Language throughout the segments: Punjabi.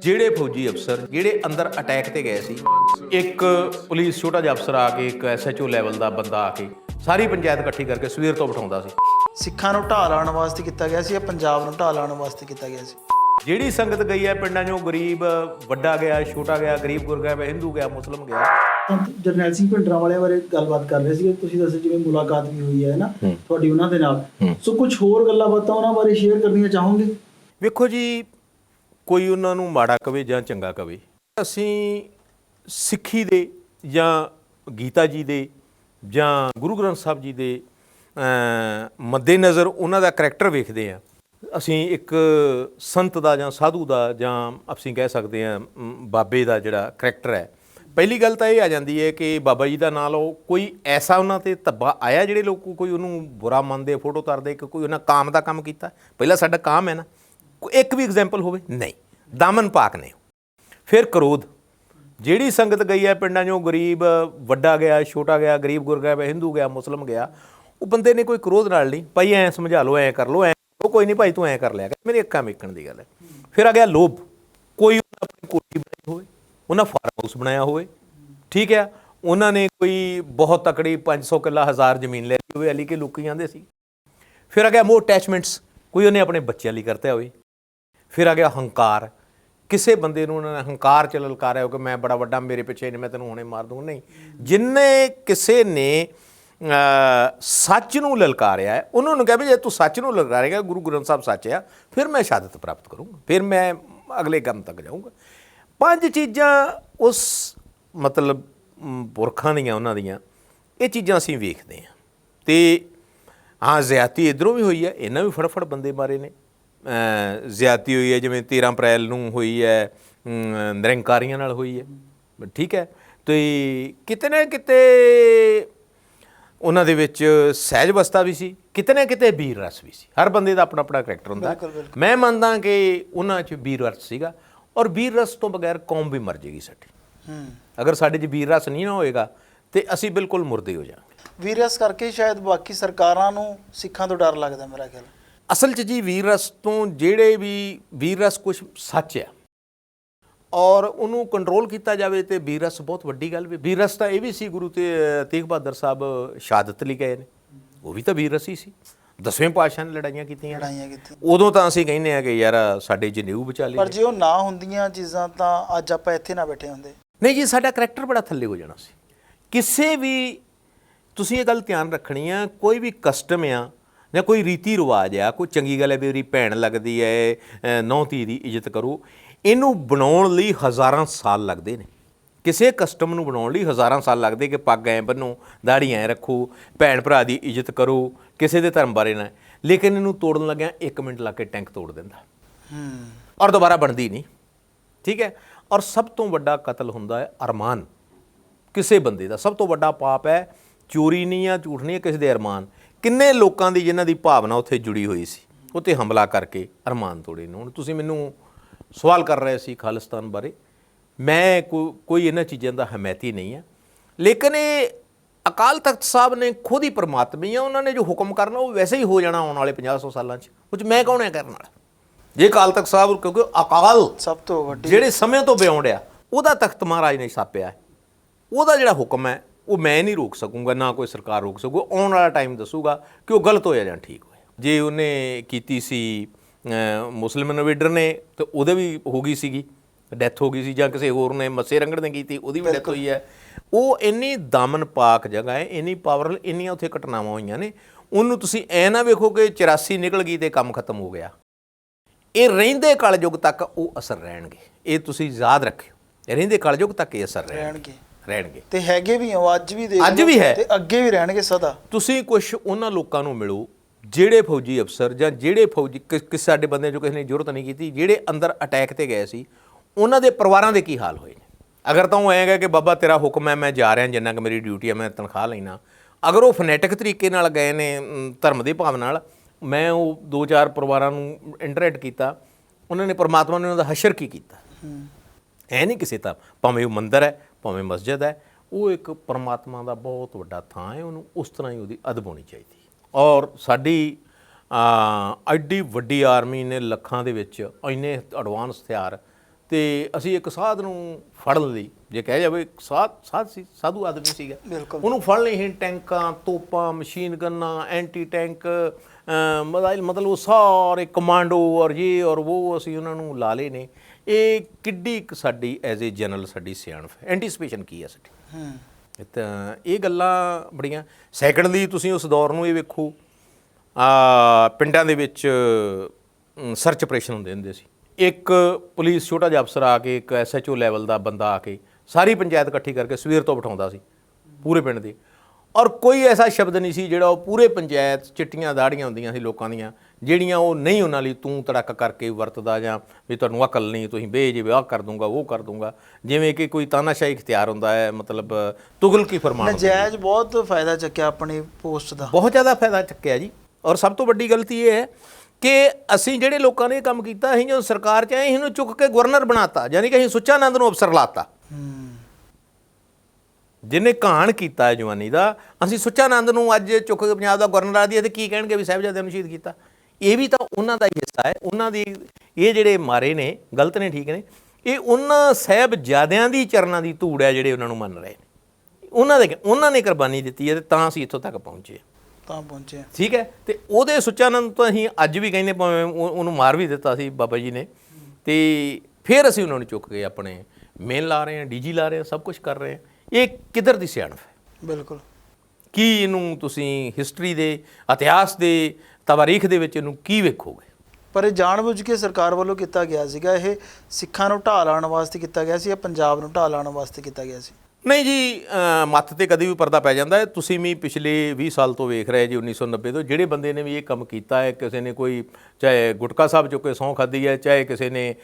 ਜਿਹੜੇ ਫੌਜੀ ਅਫਸਰ ਜਿਹੜੇ ਅੰਦਰ ਅਟੈਕ ਤੇ ਗਏ ਸੀ ਇੱਕ ਪੁਲਿਸ ਛੋਟਾ ਜਿਹਾ ਅਫਸਰ ਆ ਕੇ ਇੱਕ ਐਸਐਚਓ ਲੈਵਲ ਦਾ ਬੰਦਾ ਆ ਕੇ ਸਾਰੀ ਪੰਚਾਇਤ ਇਕੱਠੀ ਕਰਕੇ ਸਵੇਰ ਤੋਂ ਬਿਠਾਉਂਦਾ ਸੀ। ਸਿੱਖਾਂ ਨੂੰ ਢਾਹ ਲਾਉਣ ਵਾਸਤੇ ਕੀਤਾ ਗਿਆ ਸੀ ਜਾਂ ਪੰਜਾਬ ਨੂੰ ਢਾਹ ਲਾਉਣ ਵਾਸਤੇ ਕੀਤਾ ਗਿਆ ਸੀ? ਜਿਹੜੀ ਸੰਗਤ ਗਈ ਹੈ ਪਿੰਡਾਂ 'ਚੋਂ ਗਰੀਬ ਵੱਡਾ ਗਿਆ ਛੋਟਾ ਗਿਆ ਗਰੀਬ ਗੁਰ ਗਿਆ ਹਿੰਦੂ ਗਿਆ ਮੁਸਲਮ ਗਿਆ। ਜਰਨੈਲ ਸਿੰਘ ਭਿੰਡਰਾਂ ਵਾਲਿਆਂ ਬਾਰੇ ਗੱਲਬਾਤ ਕਰ ਰਹੇ ਸੀ ਤੁਸੀਂ ਦੱਸਿਆ ਜਿਵੇਂ ਮੁਲਾਕਾਤ ਵੀ ਹੋਈ ਹੈ ਨਾ? ਤੁਹਾਡੀ ਉਹਨਾਂ ਦੇ ਨਾਲ। ਸੋ ਕੁਝ ਹੋਰ ਗੱਲਾਂ ਬਾਤਾਂ ਉਹਨਾਂ ਬਾਰੇ ਸ਼ੇਅਰ ਕਰਨੀਆਂ ਚਾਹੋਗੇ? ਵੇਖੋ ਜੀ ਕੋਈ ਉਹਨਾਂ ਨੂੰ ਮਾੜਾ ਕਵੇ ਜਾਂ ਚੰਗਾ ਕਵੇ। ਅਸੀਂ ਸਿੱਖੀ ਦੇ ਜਾਂ ਗੀਤਾ ਜੀ ਦੇ ਜਾਂ ਗੁਰੂ ਗ੍ਰੰਥ ਸਾਹਿਬ ਜੀ ਦੇ ਅ, ਮੱਦੇ ਨਜ਼ਰ ਉਹਨਾਂ ਦਾ ਕਰੈਕਟਰ ਵੇਖਦੇ ਆ ਅਸੀਂ ਇੱਕ ਸੰਤ ਦਾ ਜਾਂ ਸਾਧੂ ਦਾ ਜਾਂ ਅਸੀਂ ਕਹਿ ਸਕਦੇ ਆ ਬਾਬੇ ਦਾ ਜਿਹੜਾ ਕਰੈਕਟਰ ਹੈ। ਪਹਿਲੀ ਗੱਲ ਤਾਂ ਇਹ ਆ ਜਾਂਦੀ ਹੈ ਕਿ ਬਾਬਾ ਜੀ ਦਾ ਨਾਂ ਲਓ ਕੋਈ ਐਸਾ ਉਹਨਾਂ ਤੇ ਧੱਬਾ ਆਇਆ ਜਿਹੜੇ ਲੋਕ ਕੋਈ ਉਹਨੂੰ ਬੁਰਾ ਮੰਨਦੇ ਫੋਟੋ ਕਰਦੇ ਕਿ ਕੋਈ ਉਹਨਾਂ ਕਾਮ ਦਾ ਕੰਮ ਕੀਤਾ। ਪਹਿਲਾਂ ਸਾਡਾ ਕਾਮ ਹੈ ਨਾ। ਇੱਕ ਵੀ ਐਗਜ਼ਾਮਪਲ ਹੋਵੇ, ਨਹੀਂ। ਦਾਮਨ ਪਾਕ ਨੇ। ਫਿਰ ਕਰੋਧ। ਜਿਹੜੀ ਸੰਗਤ ਗਈ ਹੈ ਪਿੰਡਾਂ 'ਚੋਂ, ਗਰੀਬ, ਵੱਡਾ ਗਿਆ, ਛੋਟਾ ਗਿਆ, ਗਰੀਬ ਗੁਰ ਗਿਆ, ਹਿੰਦੂ ਗਿਆ, ਮੁਸਲਮ ਗਿਆ, ਉਹ ਬੰਦੇ ਨੇ ਕੋਈ ਕਰੋਧ ਨਾਲ ਨਹੀਂ, ਭਾਈ ਐ ਸਮਝਾ ਲਓ, ਐ ਕਰ ਲਓ, ਐ ਉਹ ਕੋਈ ਨਹੀਂ ਭਾਈ, ਤੂੰ ਐ ਕਰ ਲਿਆ ਕਰ। ਅੱਖਾਂ ਵੇਖਣ ਦੀ ਗੱਲ ਹੈ। ਫਿਰ ਆ ਗਿਆ ਲੋਭ। ਕੋਈ ਉਹਨਾਂ ਆਪਣੀ ਕੋਠੀ ਬਣਾਈ ਹੋਵੇ, ਉਹਨਾਂ ਫਾਰਮ ਹਾਊਸ ਬਣਾਇਆ ਹੋਵੇ, ਠੀਕ ਹੈ? ਉਹਨਾਂ ਨੇ ਕੋਈ ਬਹੁਤ ਤਕੜੀ 500 ਕਿੱਲਾ ਹਜ਼ਾਰ ਜ਼ਮੀਨ ਲੈ ਲਈ ਹੋਵੇ, ਅਲੀ ਕੇ ਲੋਕੀ ਜਾਂਦੇ ਸੀ। ਫਿਰ ਆ ਗਿਆ ਮੋਹ ਅਟੈਚਮੈਂਟਸ ਕੋਈ ਉਹਨੇ ਆਪਣੇ ਬੱਚਿਆਂ ਲਈ ਕਰਤਾ ਹੋਵੇ। ਫਿਰ ਆ ਗਿਆ ਹੰਕਾਰ। ਕਿਸੇ ਬੰਦੇ ਨੂੰ ਉਹਨਾਂ ਨੇ ਹੰਕਾਰ ਚ ਲਲਕਾਰਿਆ ਹੋ ਕਿ ਮੈਂ ਬੜਾ ਵੱਡਾ, ਮੇਰੇ ਪਿੱਛੇ ਨੇ, ਮੈਂ ਤੈਨੂੰ ਹੁਣੇ ਮਾਰ ਦੂੰਗਾ। ਨਹੀਂ। ਜਿੰਨੇ ਕਿਸੇ ਨੇ ਸੱਚ ਨੂੰ ਲਲਕਾਰਿਆ ਉਹਨਾਂ ਨੂੰ ਕਿਹਾ ਵੀ ਜੇ ਤੂੰ ਸੱਚ ਨੂੰ ਲਲਕਾਰੇਗਾ, ਗੁਰੂ ਗ੍ਰੰਥ ਸਾਹਿਬ ਸੱਚ ਆ, ਫਿਰ ਮੈਂ ਸ਼ਹਾਦਤ ਪ੍ਰਾਪਤ ਕਰੂੰਗਾ। ਫਿਰ ਮੈਂ ਅਗਲੇ ਕੰਮ ਤੱਕ ਜਾਊਂਗਾ। ਪੰਜ ਚੀਜ਼ਾਂ ਉਸ ਮਤਲਬ ਪੁਰਖਾਂ ਦੀਆਂ, ਉਹਨਾਂ ਦੀਆਂ, ਇਹ ਚੀਜ਼ਾਂ ਅਸੀਂ ਵੇਖਦੇ ਹਾਂ। ਤੇ ਹਾਂ, ਜ਼ਿਆਤੀ ਇਧਰੋਂ ਵੀ ਹੋਈ ਹੈ, ਇਹਨਾਂ ਵੀ ਫੜਫੜ ਬੰਦੇ ਮਾਰੇ ਨੇ। ਜ਼ਿਆਤੀ ਹੋਈ ਹੈ ਜਿਵੇਂ 13 ਅਪ੍ਰੈਲ ਨੂੰ ਹੋਈ ਹੈ ਨਿਰੰਕਾਰੀਆਂ ਨਾਲ ਹੋਈ ਹੈ। ਠੀਕ ਹੈ? ਤੇ ਕਿਤੇ ਨਾ ਕਿਤੇ ਉਹਨਾਂ ਦੇ ਵਿੱਚ ਸਹਿਜ ਅਵਸਥਾ ਵੀ ਸੀ ਕਿਤੇ ਨਾ ਕਿਤੇ ਵੀਰ ਰਸ ਵੀ ਸੀ। ਹਰ ਬੰਦੇ ਦਾ ਆਪਣਾ ਆਪਣਾ ਕਰੈਕਟਰ ਹੁੰਦਾ। ਮੈਂ ਮੰਨਦਾ ਕਿ ਉਹਨਾਂ 'ਚ ਵੀਰ ਰਸ ਸੀਗਾ ਔਰ ਵੀਰ ਰਸ ਤੋਂ ਬਗੈਰ ਕੌਮ ਵੀ ਮਰ ਜੇਗੀ ਸਾਡੀ। ਹੂੰ ਅਗਰ ਸਾਡੇ 'ਚ ਵੀਰ ਰਸ ਨਹੀਂ ਨਾ ਹੋਏਗਾ ਤੇ ਅਸੀਂ ਬਿਲਕੁਲ ਮੁਰਦੇ ਹੋ ਜਾਵਾਂਗੇ। ਵੀਰਸ ਕਰਕੇ ਸ਼ਾਇਦ ਬਾਕੀ ਸਰਕਾਰਾਂ ਨੂੰ ਸਿੱਖਾਂ ਤੋਂ ਡਰ ਲੱਗਦਾ ਮੇਰਾ ਖਿਆਲ। ਅਸਲ 'ਚ ਜੀ ਵੀਰ ਰਸ ਤੋਂ ਜਿਹੜੇ ਵੀ ਵੀਰ ਰਸ ਕੁਝ ਸੱਚ ਆ ਔਰ ਉਹਨੂੰ ਕੰਟਰੋਲ ਕੀਤਾ ਜਾਵੇ ਤੇ ਵੀਰ ਰਸ ਬਹੁਤ ਵੱਡੀ ਗੱਲ ਵੀ ਵੀਰ ਰਸ ਤਾਂ ਇਹ ਵੀ ਸੀ ਗੁਰੂ ਤੇ ਤੇਗ ਬਹਾਦਰ ਸਾਹਿਬ ਸ਼ਹਾਦਤ ਲਈ ਗਏ ਨੇ। ਉਹ ਵੀ ਤਾਂ ਵੀਰ ਰਸ ਹੀ ਸੀ। ਦਸਵੇਂ ਪਾਤਸ਼ਾਹ ਨੇ ਲੜਾਈਆਂ ਕੀਤੀਆਂ ਲੜਾਈਆਂ ਕੀਤੀਆਂ। ਉਦੋਂ ਤਾਂ ਅਸੀਂ ਕਹਿੰਦੇ ਆ ਕਿ ਯਾਰ ਸਾਡੇ ਜਨੇਊ ਬਚਾ ਲਈ ਪਰ ਜੇ ਉਹ ਨਾ ਹੁੰਦੀਆਂ ਚੀਜ਼ਾਂ ਤਾਂ ਅੱਜ ਆਪਾਂ ਇੱਥੇ ਨਾ ਬੈਠੇ ਹੁੰਦੇ। ਨਹੀਂ ਜੀ ਸਾਡਾ ਕਰੈਕਟਰ ਬੜਾ ਥੱਲੇ ਹੋ ਜਾਣਾ ਸੀ। ਕਿਸੇ ਵੀ ਤੁਸੀਂ ਇਹ ਗੱਲ ਧਿਆਨ ਰੱਖਣੀ ਆ ਕੋਈ ਵੀ ਕਸਟਮ ਆ ਜਾਂ ਕੋਈ ਰੀਤੀ ਰਿਵਾਜ ਆ ਕੋਈ ਚੰਗੀ ਗੱਲ ਹੈ ਵੀ ਉਹਦੀ ਭੈਣ ਲੱਗਦੀ ਹੈ ਨੌ ਧੀ ਦੀ ਇੱਜ਼ਤ ਕਰੋ ਇਹਨੂੰ ਬਣਾਉਣ ਲਈ ਹਜ਼ਾਰਾਂ ਸਾਲ ਲੱਗਦੇ ਨੇ। ਕਿਸੇ ਕਸਟਮ ਨੂੰ ਬਣਾਉਣ ਲਈ ਹਜ਼ਾਰਾਂ ਸਾਲ ਲੱਗਦੇ ਕਿ ਪੱਗ ਐ ਬੰਨੋ ਦਾੜੀ ਐ ਰੱਖੋ ਭੈਣ ਭਰਾ ਦੀ ਇੱਜ਼ਤ ਕਰੋ ਕਿਸੇ ਦੇ ਧਰਮ ਬਾਰੇ ਨਾ। ਲੇਕਿਨ ਇਹਨੂੰ ਤੋੜਨ ਲੱਗਿਆ 1 ਮਿੰਟ ਲਾ ਕੇ ਟੈਂਕ ਤੋੜ ਦਿੰਦਾ। ਹੂੰ। ਔਰ ਦੁਬਾਰਾ ਬਣਦੀ ਨਹੀਂ। ਠੀਕ ਹੈ? ਔਰ ਸਭ ਤੋਂ ਵੱਡਾ ਕਤਲ ਹੁੰਦਾ ਹੈ ਅਰਮਾਨ। ਕਿਸੇ ਬੰਦੇ ਦਾ। ਸਭ ਤੋਂ ਵੱਡਾ ਪਾਪ ਹੈ ਚੋਰੀ ਨਹੀਂ ਆ ਝੂਠ ਨਹੀਂ ਆ ਕਿਸੇ ਦੇ ਅਰਮਾਨ। ਕਿੰਨੇ ਲੋਕਾਂ ਦੀ ਜਿਨ੍ਹਾਂ ਦੀ ਭਾਵਨਾ ਉੱਥੇ ਜੁੜੀ ਹੋਈ ਸੀ? ਉੱਤੇ ਹਮਲਾ ਕਰਕੇ ਅਰਮਾਨ ਤੋੜੇ ਨੇ। ਹੁਣ ਤੁਸੀਂ ਮੈਨੂੰ ਸਵਾਲ ਕਰ ਰਹੇ ਸੀ ਖਾਲਿਸਤਾਨ ਬਾਰੇ। ਮੈਂ ਕੋਈ ਇਹਨਾਂ ਚੀਜ਼ਾਂ ਦਾ ਹਮਾਇਤੀ ਨਹੀਂ ਆ ਲੇਕਿਨ ਇਹ ਅਕਾਲ ਤਖਤ ਸਾਹਿਬ ਨੇ ਖੁਦ ਹੀ ਪਰਮਾਤਮੀ ਆ। ਉਹਨਾਂ ਨੇ ਜੋ ਹੁਕਮ ਕਰਨਾ ਉਹ ਵੈਸੇ ਹੀ ਹੋ ਜਾਣਾ ਆਉਣ ਵਾਲੇ 50 ਸਾਲਾਂ 'ਚ। ਉਹ 'ਚ ਮੈਂ ਕੌਣ ਹੈ ਕਰਨ ਵਾਲਾ? ਜੇ ਅਕਾਲ ਤਖਤ ਸਾਹਿਬ ਕਿਉਂਕਿ ਅਕਾਲ ਸਭ ਤੋਂ ਵੱਡੀ ਜਿਹੜੇ ਸਮੇਂ ਤੋਂ ਬਿਉਂਡ ਆ ਉਹਦਾ ਤਖਤ ਮਹਾਰਾਜ ਨੇ ਛਾਪਿਆ ਹੈ। ਉਹਦਾ ਜਿਹੜਾ ਹੁਕਮ ਹੈ ਉਹ ਮੈਂ ਨਹੀਂ ਰੋਕ ਸਕੂੰਗਾ ਨਾ ਕੋਈ ਸਰਕਾਰ ਰੋਕ ਸਕੂ ਆਉਣ ਵਾਲਾ ਟਾਈਮ ਦੱਸੂਗਾ ਕਿ ਉਹ ਗਲਤ ਹੋਇਆ ਜਾਂ ਠੀਕ ਹੋਇਆ। ਜੇ ਉਹਨੇ ਕੀਤੀ ਸੀ ਮੁਸਲਿਮ ਇਨਵੇਡਰ ਨੇ ਤੇ ਉਹਦੇ ਵੀ ਹੋ ਗਈ ਸੀਗੀ ਡੈਥ ਹੋ ਗਈ ਸੀ ਜਾਂ ਕਿਸੇ ਹੋਰ ਨੇ ਮੱਸੇ ਰੰਗੜ ਨੇ ਕੀਤੀ ਉਹਦੀ ਵੀ ਡੈਥ ਹੋਈ ਹੈ। ਉਹ ਇੰਨੀ ਦਾਮਨ ਪਾਕ ਜਗ੍ਹਾ ਹੈ ਇੰਨੀ ਪਾਵਰਫੁਲ ਇੰਨੀਆਂ ਉੱਥੇ ਘਟਨਾਵਾਂ ਹੋਈਆਂ ਨੇ ਉਹਨੂੰ ਤੁਸੀਂ ਐ ਨਾ ਵੇਖੋ ਕਿ 84 ਨਿਕਲ ਗਈ ਤੇ ਕੰਮ ਖਤਮ ਹੋ ਗਿਆ। ਇਹ ਰਹਿੰਦੇ ਕਲਯੁਗ ਤੱਕ ਉਹ ਅਸਰ ਰਹਿਣਗੇ। ਇਹ ਤੁਸੀਂ ਯਾਦ ਰੱਖਿਓ ਰਹਿੰਦੇ ਕਲਯੁਗ ਤੱਕ ਇਹ ਅਸਰ ਰਹਿਣਗੇ। ਰਹਿਣਗੇ। ਤੇ ਹੈਗੇ ਵੀ ਆ ਉਹ ਅੱਜ ਵੀ ਦੇਖ ਅੱਜ ਲਓ ਵੀ ਹੈ। ਤੇ ਅੱਗੇ ਵੀ ਰਹਿਣਗੇ ਸਦਾ। ਤੁਸੀਂ ਕੁਝ ਉਹਨਾਂ ਲੋਕਾਂ ਨੂੰ ਮਿਲੋ ਜਿਹੜੇ ਫੌਜੀ ਅਫਸਰ ਜਾਂ ਜਿਹੜੇ ਫੌਜੀ ਕਿ ਕਿ ਸਾਡੇ ਬੰਦੇ ਜੋ ਕਿਸੇ ਨੇ ਜ਼ਰੂਰਤ ਨਹੀਂ ਕੀਤੀ ਜਿਹੜੇ ਅੰਦਰ ਅਟੈਕ ਤੇ ਗਏ ਸੀ ਉਹਨਾਂ ਦੇ ਪਰਿਵਾਰਾਂ ਦੇ ਕੀ ਹਾਲ ਹੋਏ ਨੇ? ਅਗਰ ਤਾਂ ਉਹ ਐਂਗਾ ਕਿ ਬਾਬਾ ਤੇਰਾ ਹੁਕਮ ਹੈ ਮੈਂ ਜਾ ਰਿਹਾ ਜਿੰਨਾ ਕਿ ਮੇਰੀ ਡਿਊਟੀ ਹੈ ਮੈਂ ਤਨਖਾਹ ਲੈਣਾ ਅਗਰ ਉਹ ਫਨੈਟਿਕ ਤਰੀਕੇ ਨਾਲ ਗਏ ਨੇ ਅਮ, ਧਰਮ ਦੇ ਭਾਵ ਨਾਲ ਮੈਂ ਉਹ ਦੋ ਚਾਰ ਪਰਿਵਾਰਾਂ ਨੂੰ ਇੰਟਰੈਕਟ ਕੀਤਾ ਉਹਨਾਂ ਨੇ ਪਰਮਾਤਮਾ ਨੇ ਉਹਨਾਂ ਦਾ ਹਸ਼ਰ ਕੀ ਕੀਤਾ? ਐ ਨਹੀਂ ਕਿਸੇ ਤਾਂ ਭਾਵੇਂ ਉਹ ਮੰਦਿਰ ਹੈ ਭਾਵੇਂ ਮਸਜਿਦ ਹੈ ਉਹ ਇੱਕ ਪਰਮਾਤਮਾ ਦਾ ਬਹੁਤ ਵੱਡਾ ਥਾਂ ਹੈ ਉਹਨੂੰ ਉਸ ਤਰ੍ਹਾਂ ਹੀ ਉਹਦੀ ਅਦਬ ਹੋਣੀ ਚਾਹੀਦੀ। ਔਰ ਸਾਡੀ ਆ ਐਡੀ ਵੱਡੀ ਆਰਮੀ ਨੇ ਲੱਖਾਂ ਦੇ ਵਿੱਚ ਇੰਨੇ ਐਡਵਾਂਸ ਹਥਿਆਰ ਤੇ ਅਸੀਂ ਇੱਕ ਸਾਧ ਨੂੰ ਫੜਨ ਲਈ ਜੇ ਕਹਿ ਜਾਵੇ ਇੱਕ ਸਾਧ ਸਾਧ ਸੀ ਸਾਧੂ ਆਦਮੀ ਸੀਗਾ। ਉਹਨੂੰ ਫੜ ਲਈ ਅਸੀਂ ਟੈਂਕਾਂ ਤੋਪਾਂ ਮਸ਼ੀਨ ਗੰਨਾਂ ਐਂਟੀ ਟੈਂਕ ਮਜ਼ਾਈਲ ਮਤਲਬ ਉਹ ਸਾਰੇ ਕਮਾਂਡੋ ਔਰ ਇਹ ਔਰ ਉਹ ਅਸੀਂ ਉਹਨਾਂ ਨੂੰ ਲਾ ਲਏ ਨੇ। ਇਹ ਕਿੱਡੀ ਕੁ ਸਾਡੀ ਐਜ਼ ਏ ਜਨਰਲ ਸਾਡੀ ਸਿਆਣਪ ਐਂਟੀਸਪੇਸ਼ਨ ਕੀ ਹੈ ਸਾਡੀ? ਹੂੰ। ਤਾਂ ਇਹ ਗੱਲਾਂ ਬੜੀਆਂ ਸੈਕੰਡਲੀ ਤੁਸੀਂ ਉਸ ਦੌਰ ਨੂੰ ਇਹ ਵੇਖੋ ਆ ਪਿੰਡਾਂ ਦੇ ਵਿੱਚ ਸਰਚ ਆਪਰੇਸ਼ਨ ਹੁੰਦੇ ਹੁੰਦੇ ਸੀ। ਇੱਕ ਪੁਲਿਸ ਛੋਟਾ ਜਿਹਾ ਅਫਸਰ ਆ ਕੇ ਇੱਕ ਐਸਐਚਓ ਲੈਵਲ ਦਾ ਬੰਦਾ ਆ ਕੇ ਸਾਰੀ ਪੰਚਾਇਤ ਇਕੱਠੀ ਕਰਕੇ ਸਵੇਰ ਤੋਂ ਬਿਠਾਉਂਦਾ ਸੀ ਪੂਰੇ ਪਿੰਡ ਦੀ। ਔਰ ਕੋਈ ਐਸਾ ਸ਼ਬਦ ਨਹੀਂ ਸੀ ਜਿਹੜਾ ਉਹ ਪੂਰੇ ਪੰਚਾਇਤ ਚਿੱਟੀਆਂ ਦਾੜੀਆਂ ਹੁੰਦੀਆਂ ਸੀ ਲੋਕਾਂ ਦੀਆਂ ਜਿਹੜੀਆਂ ਉਹ ਨਹੀਂ ਉਹਨਾਂ ਲਈ ਤੂੰ ਤੜਕ ਕਰਕੇ ਵਰਤਦਾ ਜਾਂ ਵੀ ਤੁਹਾਨੂੰ ਅਕਲ ਨਹੀਂ ਤੁਸੀਂ ਬੇਜ ਵਿਆਹ ਕਰ ਦੂੰਗਾ ਉਹ ਕਰ ਦੂੰਗਾ। ਜਿਵੇਂ ਕਿ ਕੋਈ ਤਾਨਾਸ਼ਾਹੀ ਇਖਤਿਆਰ ਹੁੰਦਾ ਹੈ ਮਤਲਬ ਤੁਗਲਕੀ ਫਰਮਾਨ ਹੁੰਦੇ ਨੇ। ਨਜਾਇਜ਼ ਬਹੁਤ ਫਾਇਦਾ ਚੱਕਿਆ ਆਪਣੀ ਪੋਸਟ ਦਾ। ਬਹੁਤ ਜ਼ਿਆਦਾ ਫਾਇਦਾ ਚੱਕਿਆ ਜੀ। ਔਰ ਸਭ ਤੋਂ ਵੱਡੀ ਗਲਤੀ ਇਹ ਹੈ ਕਿ ਅਸੀਂ ਜਿਹੜੇ ਲੋਕਾਂ ਨੇ ਇਹ ਕੰਮ ਕੀਤਾ ਅਸੀਂ ਜਦੋਂ ਸਰਕਾਰ ਚ ਆਏ ਇਹਨੂੰ ਚੁੱਕ ਕੇ ਗਵਰਨਰ ਬਣਾਤਾ ਯਾਨੀ ਕਿ ਅਸੀਂ ਸੁੱਚਾਨੰਦ ਨੂੰ ਅਫਸਰ ਲਾਤਾ। ਜਿਹਨੇ ਕਹਾਣ ਕੀਤਾ ਹੈ ਜਵਾਨੀ ਦਾ ਅਸੀਂ ਸੁੱਚਾਨੰਦ ਨੂੰ ਅੱਜ ਚੁੱਕ ਕੇ ਪੰਜਾਬ ਦਾ ਗਵਰਨਰ ਆ ਦਈਏ ਤੇ ਕੀ ਕਹਿਣਗੇ ਵੀ ਸਾਹਿਬਜ਼ਾਦਿਆਂ ਨੂੰ ਸ਼ਹੀਦ ਕੀਤਾ? ਇਹ ਵੀ ਤਾਂ ਉਹਨਾਂ ਦਾ ਹੀ ਹਿੱਸਾ ਹੈ ਉਹਨਾਂ ਦੀ ਇਹ ਜਿਹੜੇ ਮਾਰੇ ਨੇ ਗਲਤ ਨੇ ਠੀਕ ਨੇ ਇਹ ਉਹਨਾਂ ਸਾਹਿਬਜ਼ਾਦਿਆਂ ਦੀ ਚਰਨਾਂ ਦੀ ਧੂੜ ਹੈ ਜਿਹੜੇ ਉਹਨਾਂ ਨੂੰ ਮੰਨ ਰਹੇ ਨੇ। ਉਹਨਾਂ ਦੇ ਉਹਨਾਂ ਨੇ ਕੁਰਬਾਨੀ ਦਿੱਤੀ ਹੈ ਤੇ ਤਾਂ ਅਸੀਂ ਇੱਥੋਂ ਤੱਕ ਪਹੁੰਚੇ ਤਾਂ ਪਹੁੰਚੇ ਠੀਕ ਹੈ? ਤੇ ਉਹਦੇ ਸੁੱਚਾਨੰਦ ਤੋਂ ਅਸੀਂ ਅੱਜ ਵੀ ਕਹਿੰਦੇ ਭਾਵੇਂ ਉਹ- ਉਹਨੂੰ ਮਾਰ ਵੀ ਦਿੱਤਾ ਸੀ ਬਾਬਾ ਜੀ ਨੇ। ਤੇ ਫਿਰ ਅਸੀਂ ਉਹਨਾਂ ਨੂੰ ਚੁੱਕ ਕੇ ਆਪਣੇ ਮੇਨ ਲਾ ਰਹੇ ਹਾਂ ਡੀਜੀ ਲਾ ਰਹੇ ਹਾਂ ਸਭ ਕੁਝ ਕਰ ਰਹੇ ਹਾਂ। ਇਹ ਕਿੱਧਰ ਦੀ ਸਿਆਣਪ ਹੈ? ਬਿਲਕੁਲ। ਕੀ ਇਹਨੂੰ ਤੁਸੀਂ ਹਿਸਟਰੀ ਦੇ ਇਤਿਹਾਸ ਦੇ ਤਵਾਰੀਖ ਦੇ ਵਿੱਚ ਇਹਨੂੰ ਕੀ ਵੇਖੋਗੇ? ਪਰ ਇਹ ਜਾਣਬੁੱਝ ਕੇ ਸਰਕਾਰ ਵੱਲੋਂ ਕੀਤਾ ਗਿਆ ਸੀਗਾ ਇਹ ਸਿੱਖਾਂ ਨੂੰ ਢਾਹ ਲਾਉਣ ਵਾਸਤੇ ਕੀਤਾ ਗਿਆ ਸੀ ਜਾਂ ਪੰਜਾਬ ਨੂੰ ਢਾਹ ਲਾਉਣ ਵਾਸਤੇ ਕੀਤਾ ਗਿਆ ਸੀ? ਨਹੀਂ ਜੀ ਮੱਤ ਤੇ ਕਦੀ ਵੀ ਪਰਦਾ ਪੈ ਜਾਂਦਾ ਹੈ। ਤੁਸੀਂ ਵੀ ਪਿਛਲੇ 20 ਸਾਲ ਤੋਂ ਵੇਖ ਰਹੇ ਜੀ 1990 ਤੋਂ। ਜਿਹੜੇ ਬੰਦੇ ਨੇ ਵੀ ਇਹ ਕੰਮ ਕੀਤਾ ਹੈ ਕਿਸੇ ਨੇ ਕੋਈ ਚਾਹੇ ਗੁਟਕਾ ਸਾਹਿਬ ਚੁੱਕ ਸਹੁੰ ਖਾਧੀ ਹੈ ਚਾਹੇ ਕਿਸੇ ਨੇ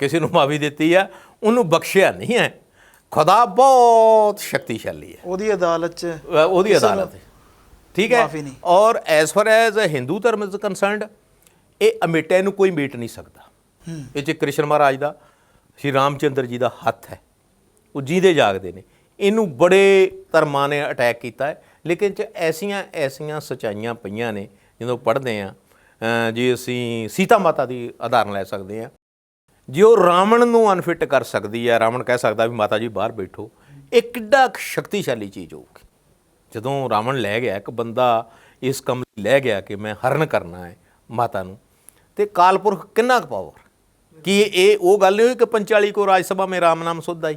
ਕਿਸੇ ਨੂੰ ਮਾਫੀ ਦਿੱਤੀ ਆ ਉਹਨੂੰ ਬਖਸ਼ਿਆ ਨਹੀਂ ਹੈ। ਖੁਦਾ ਬਹੁਤ ਸ਼ਕਤੀਸ਼ਾਲੀ ਹੈ। ਉਹਦੀ ਅਦਾਲਤ 'ਚ ਉਹਦੀ ਅਦਾਲਤ ਹੈ ਠੀਕ ਹੈ। ਔਰ ਐਸ ਫਾਰ ਐਜ਼ ਹਿੰਦੂ ਧਰਮ ਇਜ਼ ਕੰਸਰਨਡ ਇਹ ਅਮਿਟੇ ਨੂੰ ਕੋਈ ਮੇਟ ਨਹੀਂ ਸਕਦਾ। ਇਹ 'ਚ ਕ੍ਰਿਸ਼ਨ ਮਹਾਰਾਜ ਦਾ ਸ਼੍ਰੀ ਰਾਮਚੰਦਰ ਜੀ ਦਾ ਹੱਥ ਹੈ। ਉਹ ਜੀਦੇ ਜਾਗਦੇ ਨੇ। ਇਹਨੂੰ ਬੜੇ ਧਰਮਾਂ ਨੇ ਅਟੈਕ ਕੀਤਾ ਹੈ। ਲੇਕਿਨ ਚ ਐਸੀਆਂ ਐਸੀਆਂ ਸਚਾਈਆਂ ਪਈਆਂ ਨੇ ਜਦੋਂ ਪੜ੍ਹਦੇ ਆ ਜੇ ਅਸੀਂ ਸੀਤਾ ਮਾਤਾ ਦੀ ਉਦਾਹਰਨ ਲੈ ਸਕਦੇ ਆ ਜੇ ਉਹ ਰਾਵਣ ਨੂੰ ਅਨਫਿਟ ਕਰ ਸਕਦੀ ਹੈ, ਰਾਵਣ ਕਹਿ ਸਕਦਾ ਵੀ ਮਾਤਾ ਜੀ ਬਾਹਰ ਬੈਠੋ, ਇਹ ਕਿੱਡਾ ਕੁ ਸ਼ਕਤੀਸ਼ਾਲੀ ਚੀਜ਼ ਹੋਊਗੀ। ਜਦੋਂ ਰਾਵਣ ਲੈ ਗਿਆ, ਇੱਕ ਬੰਦਾ ਇਸ ਕੰਮ ਲਈ ਲੈ ਗਿਆ ਕਿ ਮੈਂ ਹਰਨ ਕਰਨਾ ਹੈ ਮਾਤਾ ਨੂੰ, ਤੇ ਕਾਲਪੁਰਖ ਕਿੰਨਾ ਕੁ ਪਾਵਰ ਕਿ ਇਹ ਉਹ ਗੱਲ ਨਹੀਂ ਹੋਈ ਕਿ 45 ਕੋ ਰਾਜ ਸਭਾ ਮੇ ਰਾਮ ਨਾਮ ਸੁਧ ਆਈ?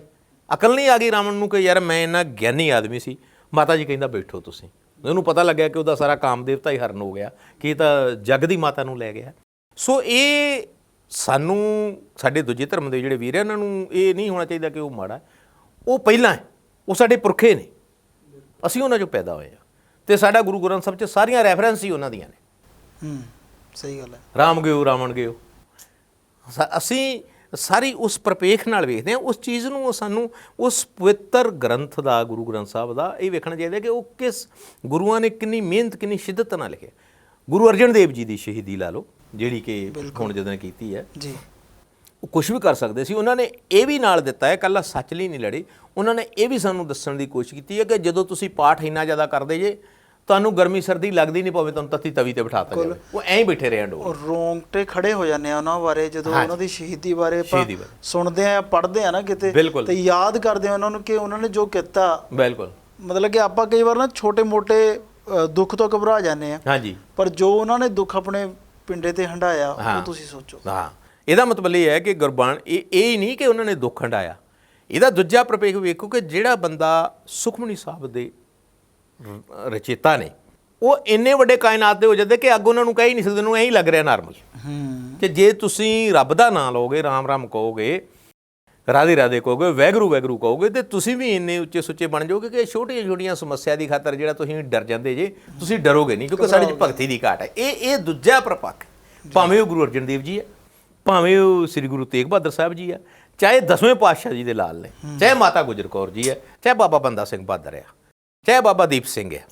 ਅਕਲ ਨਹੀਂ ਆ ਗਈ ਰਾਵਣ ਨੂੰ ਕਿ ਯਾਰ ਮੈਂ ਇੰਨਾ ਗਿਆਨੀ ਆਦਮੀ ਸੀ, ਮਾਤਾ ਜੀ ਕਹਿੰਦਾ ਬੈਠੋ ਤੁਸੀਂ। ਉਹਨੂੰ ਪਤਾ ਲੱਗਿਆ ਕਿ ਉਹਦਾ ਸਾਰਾ ਕਾਮ ਦੇਵਤਾ ਹੀ ਹਰਨ ਹੋ ਗਿਆ, ਕਿ ਇਹ ਤਾਂ ਜਗ ਦੀ ਮਾਤਾ ਨੂੰ ਲੈ ਗਿਆ। ਸੋ ਇਹ ਸਾਨੂੰ ਸਾਡੇ ਦੂਜੇ ਧਰਮ ਦੇ ਜਿਹੜੇ ਵੀਰ ਆ ਉਹਨਾਂ ਨੂੰ ਇਹ ਨਹੀਂ ਹੋਣਾ ਚਾਹੀਦਾ ਕਿ ਉਹ ਮਾੜਾ। ਉਹ ਪਹਿਲਾਂ ਹੈ। ਉਹ ਸਾਡੇ ਪੁਰਖੇ ਨੇ। ਅਸੀਂ ਉਹਨਾਂ ਚੋਂ ਪੈਦਾ ਹੋਏ ਆ। ਤੇ ਸਾਡਾ ਗੁਰੂ ਗ੍ਰੰਥ ਸਾਹਿਬ 'ਚ ਸਾਰੀਆਂ ਰੈਫਰੈਂਸ ਹੀ ਉਹਨਾਂ ਦੀਆਂ ਨੇ। ਹੂੰ ਸਹੀ ਗੱਲ ਹੈ। ਰਾਮ ਗਿਓ ਰਾਵਣ ਗਿਓ। ਅਸੀਂ ਸਾਰੀ ਉਸ ਪ੍ਰਪੇਖ ਨਾਲ ਵੇਖਦੇ ਹਾਂ। ਉਸ ਚੀਜ਼ ਨੂੰ ਉਹ ਸਾਨੂੰ ਉਸ ਪਵਿੱਤਰ ਗ੍ਰੰਥ ਦਾ ਗੁਰੂ ਗ੍ਰੰਥ ਸਾਹਿਬ ਦਾ ਇਹ ਵੇਖਣਾ ਚਾਹੀਦਾ ਕਿ ਉਹ ਕਿਸ ਗੁਰੂਆਂ ਨੇ ਕਿੰਨੀ ਮਿਹਨਤ ਕਿੰਨੀ ਸ਼ਿੱਦਤ ਨਾਲ ਲਿਖਿਆ। ਗੁਰੂ ਅਰਜਨ ਦੇਵ ਜੀ ਦੀ ਸ਼ਹੀਦੀ ਲਾ ਲਓ। ਜਿਹੜੀ ਕਿ ਹੁਣ ਜਦੋਂ ਕੀਤੀ ਹੈ। ਜੀ। ਉਹ ਕੁਝ ਵੀ ਕਰ ਸਕਦੇ ਸੀ। ਉਹਨਾਂ ਨੇ ਇਹ ਵੀ ਨਾਲ ਦਿੱਤਾ ਹੈ ਕੱਲਾ ਸੱਚ ਲਈ ਨਹੀਂ ਲੜੇ। ਉਹਨਾਂ ਨੇ ਇਹ ਵੀ ਸਾਨੂੰ ਦੱਸਣ ਦੀ ਕੋਸ਼ਿਸ਼ ਕੀਤੀ ਹੈ ਕਿ ਜਦੋਂ ਤੁਸੀਂ ਪਾਠ ਇੰਨਾ ਜ਼ਿਆਦਾ ਕਰਦੇ ਜੇ ਤੁਹਾਨੂੰ ਗਰਮੀ ਸਰਦੀ ਲੱਗਦੀ ਨਹੀਂ ਪਵੇ ਤੁਹਾਨੂੰ ਤੱਤੀ ਤਵੀ ਤੇ ਬਿਠਾਤਾ ਜਾਵੇ। ਉਹ ਐਂ ਹੀ ਬੈਠੇ ਰਹੇ ਡੋ ਰੋਂਗਟੇ ਖੜੇ ਹੋ ਜਾਂਦੇ ਆ ਉਹਨਾਂ ਬਾਰੇ। ਜਦੋਂ। ਉਹਨਾਂ ਦੀ ਸ਼ਹੀਦੀ ਬਾਰੇ ਆਪਾਂ। ਸੁਣਦੇ ਆ ਪੜ੍ਹਦੇ ਆ ਨਾ ਕਿਤੇ। ਤੇ ਯਾਦ ਕਰਦੇ ਆ ਉਹਨਾਂ ਨੂੰ ਕਿ ਉਹਨਾਂ ਨੇ ਜੋ ਕੀਤਾ। ਬਿਲਕੁਲ। ਮਤਲਬ ਕਿ ਆਪਾਂ ਕਈ ਵਾਰ ਨਾ ਛੋਟੇ-ਮੋਟੇ ਦੁੱਖ ਤੋਂ ਘਬਰਾ ਜਾਂਦੇ ਆ। ਹਾਂਜੀ। ਪਰ ਜੋ ਉਹਨਾਂ ਨੇ ਦੁੱਖ ਆਪਣੇ ਪਿੰਡੇ ਤੇ ਹੰਡਾਇਆ। ਉਹ ਤੁਸੀਂ ਸੋਚੋ। ਹਾਂ। ਇਹਦਾ ਮਤਲਬ ਇਹ ਹੈ ਕਿ ਗੁਰਬਾਣ ਇਹ ਇਹ ਹੀ ਨਹੀਂ ਕਿ ਉਹਨਾਂ ਨੇ ਦੁੱਖ ਹੰਡਾਇਆ ਇਹਦਾ ਦੂਜਾ ਪ੍ਰਪੇਖ ਵੇਖੋ ਕਿ ਜਿਹੜਾ ਬੰਦਾ ਸੁਖਮਨੀ ਸਾਹਿਬ ਦੇ ਰਚੇਤਾ ਨੇ ਉਹ ਇੰਨੇ ਵੱਡੇ ਕਾਇਨਾਤ ਦੇ ਹੋ ਜਾਂਦੇ ਕਿ ਅੱਗ ਉਹਨਾਂ ਨੂੰ ਕਹਿ ਹੀ ਨਹੀਂ ਸਕਦੇ ਉਹਨੂੰ ਐਂ ਹੀ ਲੱਗ ਰਿਹਾ ਨਾਰਮਲ ਹੂੰ। ਕਿ ਜੇ ਤੁਸੀਂ ਰੱਬ ਦਾ ਨਾਮ ਲਓਗੇ ਰਾਮ ਰਾਮ ਕਹੋਗੇ ਰਾਧੇ ਰਾਧੇ ਕਹੋਗੇ ਵੈਗਰੂ ਵੈਗਰੂ ਕਹੋਗੇ ਤੇ ਤੁਸੀਂ ਵੀ ਇੰਨੇ ਉੱਚੇ ਸੁੱਚੇ ਬਣ ਜਾਓਗੇ ਕਿ ਛੋਟੀਆਂ ਛੋਟੀਆਂ ਸਮੱਸਿਆ ਦੀ ਖਾਤਰ ਜਿਹੜਾ ਤੁਸੀਂ ਡਰ ਜਾਂਦੇ ਜੇ ਤੁਸੀਂ ਡਰੋਗੇ ਨਹੀਂ ਕਿਉਂਕਿ ਸਾਡੇ 'ਚ ਭਗਤੀ ਦੀ ਘਾਟ ਹੈ। ਇਹ ਇਹ ਦੂਜਾ ਪ੍ਰਪੱਖ। ਭਾਵੇਂ ਉਹ ਗੁਰੂ ਅਰਜਨ ਦੇਵ ਜੀ ਹੈ ਭਾਵੇਂ ਉਹ ਸ੍ਰੀ ਗੁਰੂ ਤੇਗ ਬਹਾਦਰ ਸਾਹਿਬ ਜੀ ਹੈ ਚਾਹੇ ਦਸਵੇਂ ਪਾਤਸ਼ਾਹ ਜੀ ਦੇ ਲਾਲ ਨੇ ਚਾਹੇ ਮਾਤਾ ਗੁਜਰ ਕੌਰ ਜੀ ਹੈ ਚਾਹੇ ਬਾਬਾ ਬੰਦਾ ਸਿੰਘ ਬਹਾਦਰ ਹੈ ਚਾਹੇ ਬਾਬਾ ਦੀਪ ਸਿੰਘ ਹੈ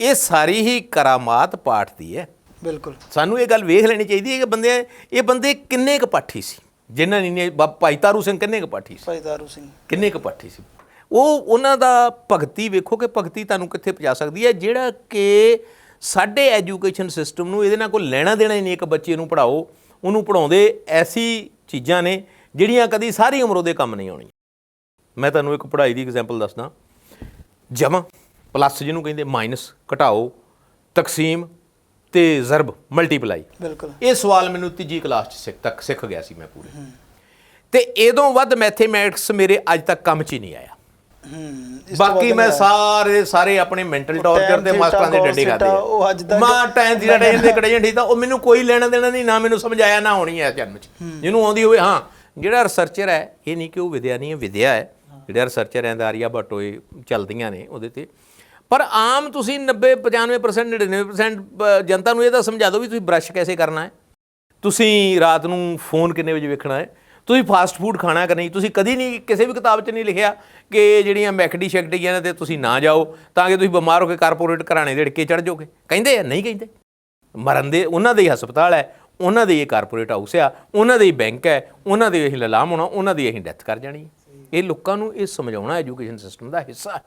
ਇਹ ਸਾਰੀ ਹੀ ਕਰਾਮਾਤ ਪਾਠ ਦੀ ਹੈ। ਬਿਲਕੁਲ। ਸਾਨੂੰ ਇਹ ਗੱਲ ਵੇਖ ਲੈਣੀ ਚਾਹੀਦੀ ਹੈ ਕਿ ਬੰਦੇ ਇਹ ਬੰਦੇ ਕਿੰਨੇ ਕੁ ਪਾਠੀ ਸੀ? ਜਿਨ੍ਹਾਂ ਨੇ ਬਾ- ਭਾਈ ਤਾਰੂ ਸਿੰਘ ਕਿੰਨੇ ਕੁ ਪਾਠੀ ਸੀ? ਭਾਈ ਦਾਰੂ ਸਿੰਘ। ਕਿੰਨੇ ਕੁ ਪਾਠੀ ਸੀ? ਉਹ ਉਹਨਾਂ ਦਾ ਭਗਤੀ ਵੇਖੋ ਕਿ ਭਗਤੀ ਤੁਹਾਨੂੰ ਕਿੱਥੇ ਪਹੁੰਚਾ ਸਕਦੀ ਹੈ ਜਿਹੜਾ ਕਿ ਸਾਡੇ ਐਜੂਕੇਸ਼ਨ ਸਿਸਟਮ ਨੂੰ ਇਹਦੇ ਨਾਲ ਕੋਈ ਲੈਣਾ ਦੇਣਾ ਹੀ ਨਹੀਂ ਇੱਕ ਬੱਚੇ ਨੂੰ ਪੜਾਓ ਉਹਨੂੰ ਪੜਾਉਂਦੇ ਐਸੀ ਚੀਜ਼ਾਂ ਨੇ ਜਿਹੜੀਆਂ ਕਦੀ ਸਾਰੀ ਉਮਰ ਉਹਦੇ ਕੰਮ ਨਹੀਂ ਆਉਣੀਆਂ। ਮੈਂ ਤੁਹਾਨੂੰ ਇੱਕ ਪੜ੍ਹਾਈ ਦੀ ਐਗਜ਼ਾਮਪਲ ਦੱਸਦਾ। ਜਮਾ ਪਲੱਸ ਜਿਹਨੂੰ ਕਹਿੰਦੇ ਮਾਈਨਸ ਘਟਾਓ ਤਕਸੀਮ ਤੇ ਜ਼ਰਬ ਮਲਟੀਪਲਾਈ। ਬਿਲਕੁਲ। ਇਹ ਸਵਾਲ ਮੈਨੂੰ ਤੀਜੀ ਕਲਾਸ ਚ ਸਿੱਖ ਤੱਕ ਸਿੱਖ ਗਿਆ ਸੀ ਮੈਂ ਪੂਰੇ। ਤੇ ਇਦੋਂ ਵੱਧ ਮੈਥਮੈਟਿਕਸ ਮੇਰੇ ਅੱਜ ਤੱਕ ਕੰਮ 'ਚ ਹੀ ਨਹੀਂ ਆਇਆ। ਬਾਕੀ ਮੈਂ। ਸਾਰੇ ਸਾਰੇ ਆਪਣੇ ਮੈਂਟਲ ਟੌਰਚਰ theta, ਮਾਸਟਰਾਂ ਦੇ ਡੰਡੇ ਖਾਦੇ ਉਹ ਅੱਜ ਤੱਕ- ਮਾਂ ਟਾਈਮ ਦੀ ਟਾਈਮ ਦੇ ਕੜੇ ਜੰਡੀ ਤਾਂ ਉਹ ਮੈਨੂੰ ਕੋਈ ਲੈਣਾ ਦੇਣਾ ਨਹੀਂ ਨਾ ਮੈਨੂੰ ਸਮਝਾਇਆ ਨਾ ਹੋਣੀ ਹੈ ਜਨਮ ਚ। ਜਿਹਨੂੰ ਆਉਂਦੀ ਹੋਵੇ ਹਾਂ ਜਿਹੜਾ ਰਿਸਰਚਰ ਹੈ ਇਹ ਨਹੀਂ ਕਿ ਉਹ ਵਿਦਿਆ ਨਹੀਂ ਹੈ ਵਿਦਿਆ ਹੈ। ਜਿਹੜਾ ਰਿਸਰਚਰ ਹੈ ਆਰੀਆ ਇਹ ਚੱਲਦੀਆਂ ਨੇ ਉਹਦੇ ਤੇ ਪਰ ਆਮ ਤੁਸੀਂ 90 95% 99% ਬ- ਜਨਤਾ ਨੂੰ ਇਹ ਤਾਂ ਸਮਝਾ ਦਿਓ ਵੀ ਤੁਸੀਂ ਬ੍ਰਸ਼ ਕੈਸੇ ਕਰਨਾ ਹੈ। ਤੁਸੀਂ ਰਾਤ ਨੂੰ ਫੋਨ ਕਿੰਨੇ ਵਜੇ ਵੇਖਣਾ ਹੈ? ਤੁਸੀਂ ਫਾਸਟ ਫੂਡ ਖਾਣਾ ਕਿ ਨਹੀਂ? ਤੁਸੀਂ ਕਦੀ ਨਹੀਂ, ਕਿਸੇ ਵੀ ਕਿਤਾਬ 'ਚ ਨਹੀਂ ਲਿਖਿਆ ਕਿ ਜਿਹੜੀਆਂ ਮੈਕਡੀ ਸ਼ੈਕਡੀਆਂ ਨੇ ਤੇ ਤੁਸੀਂ ਨਾ ਜਾਓ, ਤਾਂ ਕਿ ਤੁਸੀਂ ਬਿਮਾਰ ਹੋ ਕੇ ਕਾਰਪੋਰੇਟ ਘਰਾਣੇ ਦੇ ਢਕੇ ਚੜ ਜਾਓਗੇ। ਕਹਿੰਦੇ ਆ, ਨਹੀਂ ਕਹਿੰਦੇ। ਮਰਨ ਦੇ, ਉਹਨਾਂ ਦੇ ਹੀ ਹਸਪਤਾਲ ਹੈ, ਉਹਨਾਂ ਦੇ ਹੀ ਕਾਰਪੋਰੇਟ ਹਾਊਸ ਆ, ਉਹਨਾਂ ਦੇ ਹੀ ਬੈਂਕ ਹੈ, ਉਹਨਾਂ ਦੇ ਹੀ ਲਲਾਮ ਹੋਣਾ, ਉਹਨਾਂ ਦੀ ਅਸੀਂ ਡੈਥ ਕਰ ਜਾਣੀ ਇਹ ਲੋਕਾਂ ਨੂੰ ਇਹ ਸਮਝਾਉਣਾ ਐਜੂਕੇਸ਼ਨ ਸਿਸਟਮ ਦਾ ਹਿੱਸਾ ਹੈ।